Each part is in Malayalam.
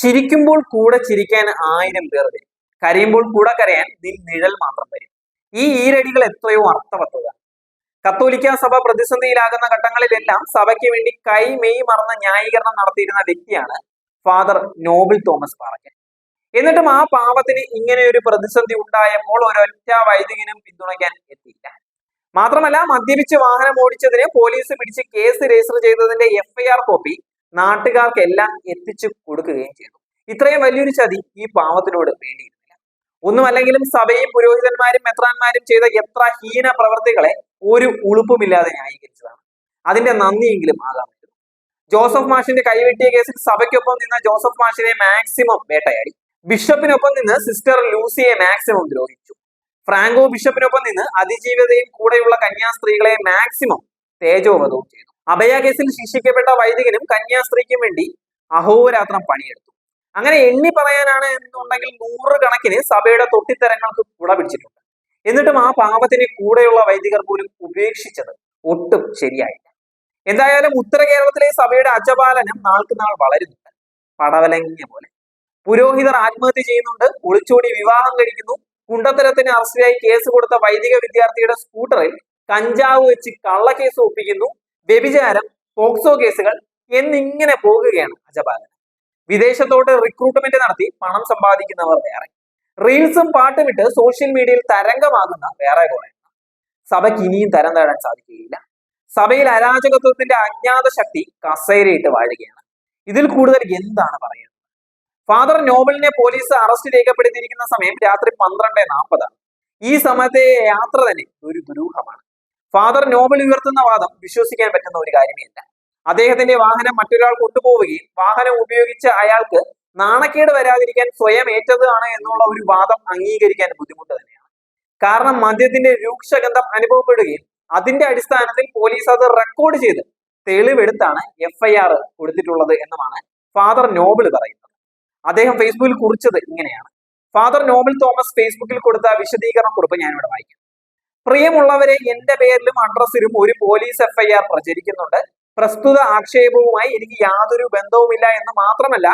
ചിരിക്കുമ്പോൾ കൂടെ ചിരിക്കാൻ ആയിരം പേർ വരും. കരയുമ്പോൾ കൂടെ കരയാൻ നിൻ നിഴൽ മാത്രം വരും. ഈ ഈരടികൾ എത്രയോ അർത്ഥവത്തതാണ് കത്തോലിക്ക സഭ പ്രതിസന്ധിയിലാകുന്ന ഘട്ടങ്ങളിലെല്ലാം സഭയ്ക്ക് വേണ്ടി കൈ മെയ് മറന്ന ന്യായീകരണം നടത്തിയിരുന്ന വ്യക്തിയാണ് ഫാദർ നോബിൾ തോമസ് പാറക്കൻ എന്നിട്ടും ആ പാവത്തിന് ഇങ്ങനെ ഒരു പ്രതിസന്ധി ഉണ്ടായപ്പോൾ ഒരൊറ്റ വൈദികനും പിന്തുണയ്ക്കാൻ എത്തിയില്ല. മാത്രമല്ല മദ്യപിച്ച് വാഹനം ഓടിച്ചതിന് പോലീസ് പിടിച്ച് കേസ് രജിസ്റ്റർ ചെയ്തതിന്റെ എഫ്ഐആർ കോപ്പി നാട്ടുകാർക്കെല്ലാം എത്തിച്ചു കൊടുക്കുകയും ചെയ്തു. ഇത്രയും വലിയൊരു ചതി ഈ പാവത്തിനോട് വേണ്ടിയിരുന്നില്ല. ഒന്നുമല്ലെങ്കിലും സഭയും പുരോഹിതന്മാരും മെത്രാന്മാരും ചെയ്ത എത്ര ഹീന പ്രവർത്തികളെ ഒരു ഉളുപ്പുമില്ലാതെ ന്യായീകരിച്ചതാണ്. അതിന്റെ നന്ദിയെങ്കിലും ആകാമായിരുന്നു ജോസഫ് മാഷിന്റെ കൈവെട്ടിയ കേസിൽ സഭയ്ക്കൊപ്പം നിന്ന ജോസഫ് മാഷിനെ മാക്സിമം വേട്ടയാടി. ബിഷപ്പിനൊപ്പം നിന്ന് സിസ്റ്റർ ലൂസിയെ മാക്സിമം ദ്രോഹിച്ചു. ഫ്രാങ്കോ ബിഷപ്പിനൊപ്പം നിന്ന് അതിജീവിതയും കൂടെയുള്ള കന്യാസ്ത്രീകളെ മാക്സിമം തേജോവധവും ചെയ്തു. അഭയ കേസിൽ ശിക്ഷിക്കപ്പെട്ട വൈദികനും കന്യാസ്ത്രീക്കും വേണ്ടി അഹോരാത്രം പണിയെടുത്തു. അങ്ങനെ എണ്ണി പറയാനാണ് എന്നുണ്ടെങ്കിൽ നൂറുകണക്കിന് സഭയുടെ തൊട്ടിത്തരങ്ങൾക്ക് കുട പിടിച്ചിട്ടുണ്ട്. എന്നിട്ടും ആ പാപത്തിന് കൂടെയുള്ള വൈദികർ പോലും ഉപേക്ഷിച്ചത് ഒട്ടും ശരിയായില്ല. എന്തായാലും ഉത്തര കേരളത്തിലെ സഭയുടെ അജപാലനം നാൾക്ക് നാൾ വളരുന്നുണ്ട്. പടവലങ്ങിയ പോലെ. പുരോഹിതർ ആത്മഹത്യ ചെയ്യുന്നുണ്ട്. ഒളിച്ചോടി വിവാഹം കഴിക്കുന്നു. കുണ്ടത്തരത്തിന് അറസ്റ്റിലായി കേസ് കൊടുത്ത വൈദിക വിദ്യാർത്ഥിയുടെ സ്കൂട്ടറിൽ കഞ്ചാവ് വെച്ച് കള്ളക്കേസ് ഒപ്പിക്കുന്നു. വ്യഭിചാരം പോക്സോ കേസുകൾ എന്നിങ്ങനെ പോകുകയാണ് അജബാലൻ വിദേശത്തോട്ട് റിക്രൂട്ട്മെന്റ് നടത്തി പണം സമ്പാദിക്കുന്നവർ വേറെ. റീൽസും പാട്ടും ഇട്ട് സോഷ്യൽ മീഡിയയിൽ തരംഗമാകുന്ന വേറെ കുറെ. സഭയ്ക്ക് ഇനിയും തരം തേടാൻ സാധിക്കുകയില്ല. സഭയിൽ അരാജകത്വത്തിന്റെ അജ്ഞാത ശക്തി കസേരയിട്ട് വാഴുകയാണ്. ഇതിൽ കൂടുതൽ എന്താണ് പറയുന്നത്? ഫാദർ നോബലിനെ പോലീസ് അറസ്റ്റ് രേഖപ്പെടുത്തിയിരിക്കുന്ന സമയം രാത്രി പന്ത്രണ്ട് നാൽപ്പതാണ്. ഈ സമയത്തെ യാത്ര തന്നെ ഒരു ദുരൂഹമാണ് ഫാദർ നോബൽ ഉയർത്തുന്ന വാദം വിശ്വസിക്കാൻ പറ്റുന്ന ഒരു കാര്യമേയല്ല അദ്ദേഹത്തിന്റെ വാഹനം മറ്റൊരാൾ കൊണ്ടുപോവുകയും വാഹനം ഉപയോഗിച്ച് അയാൾക്ക് നാണക്കേട് വരാതിരിക്കാൻ സ്വയം ഏറ്റതാണ് എന്നുള്ള ഒരു വാദം അംഗീകരിക്കാൻ ബുദ്ധിമുട്ട് തന്നെയാണ്. കാരണം മദ്യത്തിന്റെ രൂക്ഷഗന്ധം അനുഭവപ്പെടുകയും അതിന്റെ അടിസ്ഥാനത്തിൽ പോലീസ് അത് റെക്കോർഡ് ചെയ്ത് തെളിവെടുത്താണ് എഫ്ഐആർ കൊടുത്തിട്ടുള്ളത് എന്നുമാണ് ഫാദർ നോബിൾ പറയുന്നത്. അദ്ദേഹം ഫേസ്ബുക്കിൽ കുറിച്ചത് ഇങ്ങനെയാണ്. ഫാദർ നോബിൾ തോമസ് ഫേസ്ബുക്കിൽ കൊടുത്ത വിശദീകരണ കുറിപ്പ് ഞാനിവിടെ വായിക്കാം. പ്രിയമുള്ളവരെ എന്റെ പേരിലും അഡ്രസ്സിലും ഒരു പോലീസ് എഫ്ഐആർ പ്രചരിക്കുന്നുണ്ട്. പ്രസ്തുത ആക്ഷേപവുമായി എനിക്ക് യാതൊരു ബന്ധവുമില്ല എന്ന് മാത്രമല്ല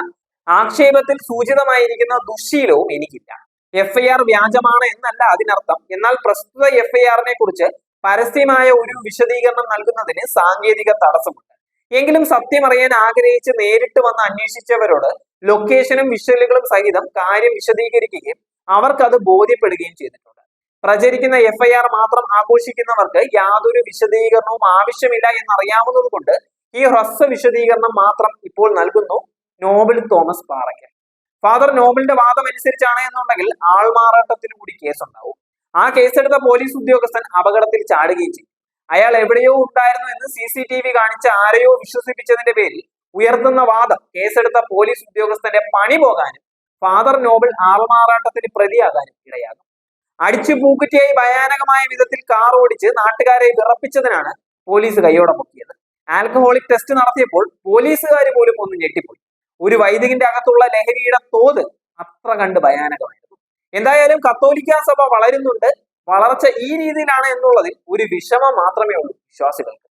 ആക്ഷേപത്തിൽ സൂചിതമായിരിക്കുന്ന ദുശ്ശീലവും എനിക്കില്ല. എഫ്ഐആർ വ്യാജമാണ് എന്നല്ല അതിനർത്ഥം. എന്നാൽ പ്രസ്തുത എഫ്ഐആറിനെ കുറിച്ച് പരസ്യമായ ഒരു വിശദീകരണം നൽകുന്നതിന് സാങ്കേതിക തടസ്സമുണ്ട്. എങ്കിലും സത്യം അറിയാൻ ആഗ്രഹിച്ച് നേരിട്ട് വന്ന് അന്വേഷിച്ചവരോട് ലൊക്കേഷനും വിഷ്വലുകളും സഹിതം കാര്യം വിശദീകരിക്കുകയും അവർക്കത് ബോധ്യപ്പെടുകയും ചെയ്തിട്ടുണ്ട്. പ്രചരിക്കുന്ന എഫ്ഐആർ മാത്രം ആഘോഷിക്കുന്നവർക്ക് യാതൊരു വിശദീകരണവും ആവശ്യമില്ല എന്നറിയാവുന്നത് കൊണ്ട് ഈ ഹ്രസ്വ വിശദീകരണം മാത്രം ഇപ്പോൾ നൽകുന്നു നോബിൾ തോമസ് പാറയ്ക്കൽ ഫാദർ നോബിളിന്റെ വാദം അനുസരിച്ചാണ് എന്നുണ്ടെങ്കിൽ ആൾമാറാട്ടത്തിന് കൂടി കേസുണ്ടാവും ആ കേസെടുത്ത പോലീസ് ഉദ്യോഗസ്ഥൻ അപകടത്തിൽ ചാടുകയും ചെയ്യും. അയാൾ എവിടെയോ ഉണ്ടായിരുന്നു എന്ന് സി സി ടി വി കാണിച്ച് ആരെയോ വിശ്വസിപ്പിച്ചതിന്റെ പേരിൽ ഉയർത്തുന്ന വാദം കേസെടുത്ത പോലീസ് ഉദ്യോഗസ്ഥന്റെ പണി പോകാനും ഫാദർ നോബിൾ ആൾമാറാട്ടത്തിന് പ്രതിയാകാനും ഇടയാകും. അടിച്ചു പൂക്കുറ്റിയായി ഭയാനകമായ വിധത്തിൽ കാർ ഓടിച്ച് നാട്ടുകാരെ വിറപ്പിച്ചതിനാണ് പോലീസ് കൈയോടെ പൊക്കിയത്. ആൽക്കഹോളിക് ടെസ്റ്റ് നടത്തിയപ്പോൾ പോലീസുകാർ പോലും ഒന്ന് ഞെട്ടിപ്പോയി. ഒരു വൈദികന്റെ അകത്തുള്ള ലഹരിയുടെ തോത് അത്ര കണ്ട് ഭയാനകമായിരുന്നു. എന്തായാലും കത്തോലിക്ക സഭ വളരുന്നുണ്ട്. വളർച്ച ഈ രീതിയിലാണ് എന്നുള്ളതിൽ ഒരു വിഷമം മാത്രമേ ഉള്ളൂ വിശ്വാസികൾക്ക്.